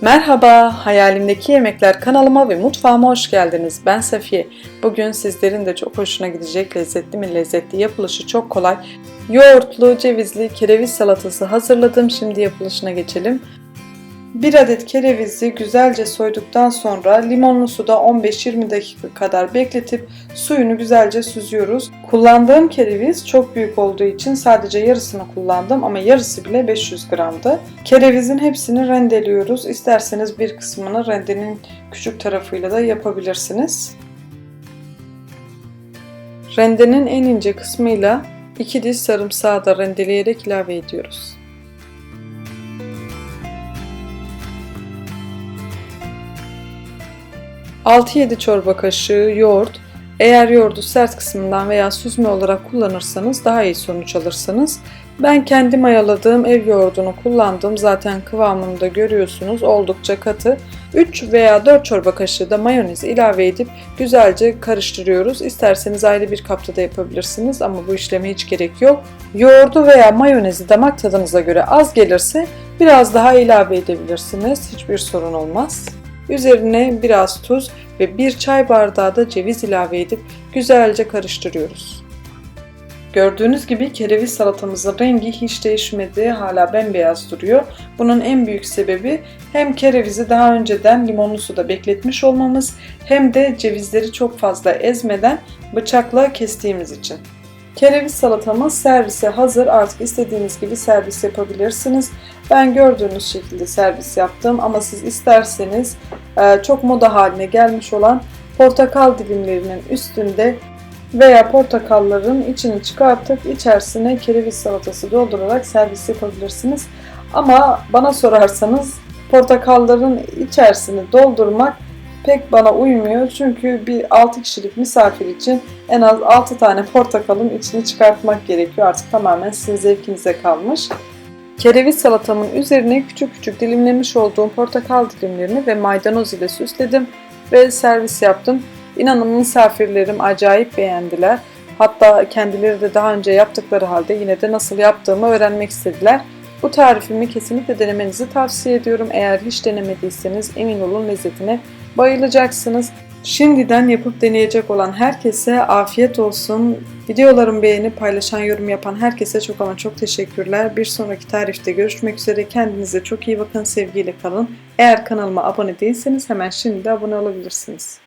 Merhaba, Hayalimdeki Yemekler kanalıma ve mutfağıma hoş geldiniz. Ben Safiye. Bugün sizlerin de çok hoşuna gidecek lezzetli mi lezzetli, yapılışı çok kolay. Yoğurtlu, cevizli kereviz salatası hazırladım. Şimdi yapılışına geçelim. 1 adet kerevizi güzelce soyduktan sonra limonlu suda 15-20 dakika kadar bekletip suyunu güzelce süzüyoruz. Kullandığım kereviz çok büyük olduğu için sadece yarısını kullandım ama yarısı bile 500 gramdı. Kerevizin hepsini rendeliyoruz. İsterseniz bir kısmını rendenin küçük tarafıyla da yapabilirsiniz. Rendenin en ince kısmıyla 2 diş sarımsağı da rendeleyerek ilave ediyoruz. ...6-7 çorba kaşığı yoğurt, eğer yoğurdu sert kısmından veya süzme olarak kullanırsanız daha iyi sonuç alırsınız. Ben kendi mayaladığım ev yoğurdunu kullandım. Zaten kıvamını da görüyorsunuz. Oldukça katı. 3 veya 4 çorba kaşığı da mayonez ilave edip güzelce karıştırıyoruz. İsterseniz ayrı bir kapta da yapabilirsiniz ama bu işleme hiç gerek yok. Yoğurdu veya mayonezi damak tadınıza göre az gelirse biraz daha ilave edebilirsiniz. Hiçbir sorun olmaz. Üzerine biraz tuz ve bir çay bardağı da ceviz ilave edip güzelce karıştırıyoruz. Gördüğünüz gibi kereviz salatamızın rengi hiç değişmedi. Hala bembeyaz duruyor. Bunun en büyük sebebi hem kerevizi daha önceden limonlu suda bekletmiş olmamız hem de cevizleri çok fazla ezmeden bıçakla kestiğimiz için. Kereviz salatamız servise hazır. Artık istediğiniz gibi servis yapabilirsiniz. Ben gördüğünüz şekilde servis yaptım ama siz isterseniz e, çok moda haline gelmiş olan portakal dilimlerinin üstünde veya portakalların içini çıkartıp içerisine kereviz salatası doldurarak servis yapabilirsiniz. Ama bana sorarsanız portakalların içerisini doldurmak pek bana uymuyor. Çünkü bir 6 kişilik misafir için en az 6 tane portakalın içini çıkartmak gerekiyor. Artık tamamen sizin zevkinize kalmış. Kereviz salatamın üzerine küçük küçük dilimlemiş olduğum portakal dilimlerini ve maydanoz ile süsledim ve servis yaptım. İnanın misafirlerim acayip beğendiler. Hatta kendileri de daha önce yaptıkları halde yine de nasıl yaptığımı öğrenmek istediler. Bu tarifimi kesinlikle denemenizi tavsiye ediyorum. Eğer hiç denemediyseniz emin olun lezzetine bayılacaksınız. Şimdiden yapıp deneyecek olan herkese afiyet olsun. Videolarımı beğenip paylaşan, yorum yapan herkese çok ama çok teşekkürler. Bir sonraki tarifte görüşmek üzere. Kendinize çok iyi bakın, sevgiyle kalın. Eğer kanalıma abone değilseniz hemen şimdi de abone olabilirsiniz.